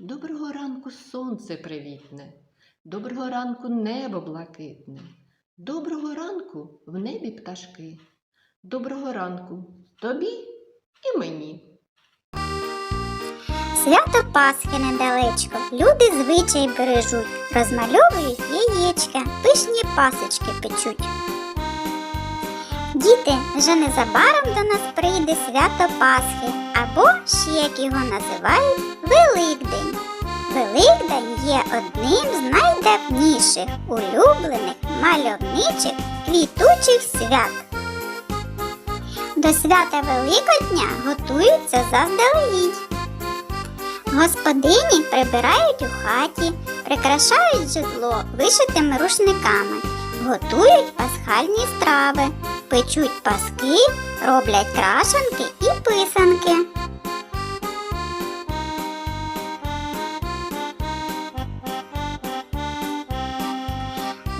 Доброго ранку сонце привітне, доброго ранку небо блакитне, доброго ранку в небі пташки, доброго ранку тобі і мені. Свято Пасхи недалечко, люди звичай бережуть, розмальовують яєчка, пишні пасочки печуть. Діти, вже незабаром до нас прийде свято Пасхи, або ще як його називають Великдень. Великдень є одним з найдавніших, улюблених, мальовничих, квітучих свят. До свята Великодня готуються заздалегідь. Господині прибирають у хаті, прикрашають житло вишитими рушниками, готують пасхальні страви, печуть паски, роблять крашенки і писанки.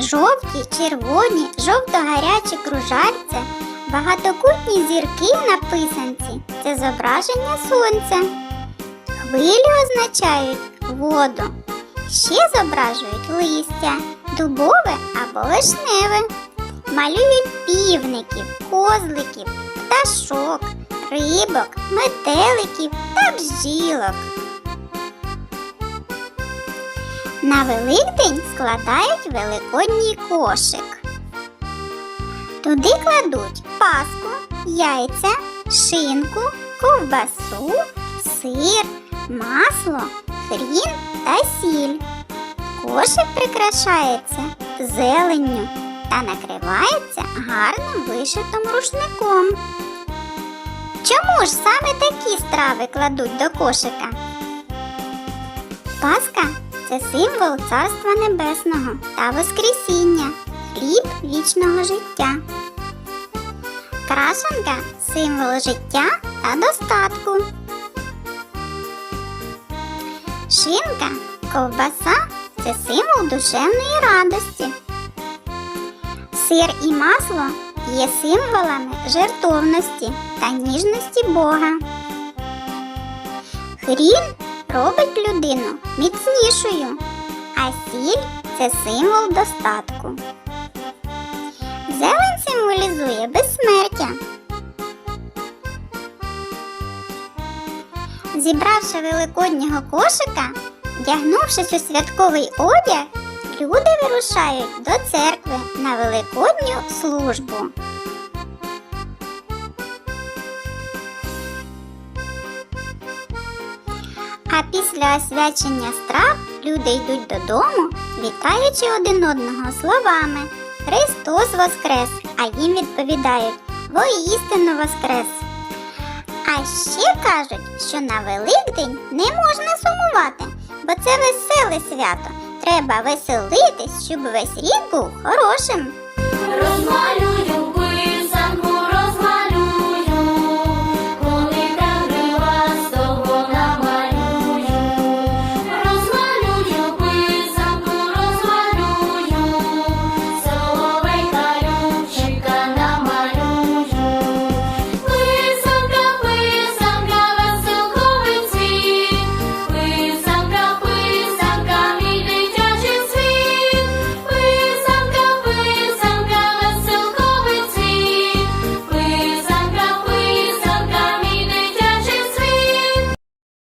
Жовті, червоні, жовто-гарячі кружальця, багатокутні зірки на писанці це зображення сонця. Хвилі означають воду. Ще зображують листя, дубове або вишневе. Малюють півників, козликів, пташок, рибок, метеликів та бджілок. На Великдень складають великодній кошик. Туди кладуть паску, яйця, шинку, ковбасу, сир, масло, хрін та сіль. Кошик прикрашається зеленню та накривається гарним вишитим рушником. Чому ж саме такі страви кладуть до кошика? Пасха це символ Царства Небесного та Воскресіння, хліб вічного життя. Крашенка символ життя та достатку. Шинка, ковбаса це символ душевної радості. Сир і масло є символами жертовності та ніжності Бога. Хрін робить людину міцнішою, а сіль це символ достатку. Зелень символізує безсмертя. Зібравши великоднього кошика, вдягнувшись у святковий одяг, люди вирушають до церкви на великодню службу. А після освячення страв люди йдуть додому, вітаючи один одного словами Христос Воскрес! А їм відповідають Воістину Воскрес! А ще кажуть, що на Великдень не можна сумувати, бо це веселе свято. Треба веселитись, щоб весь рік був хорошим.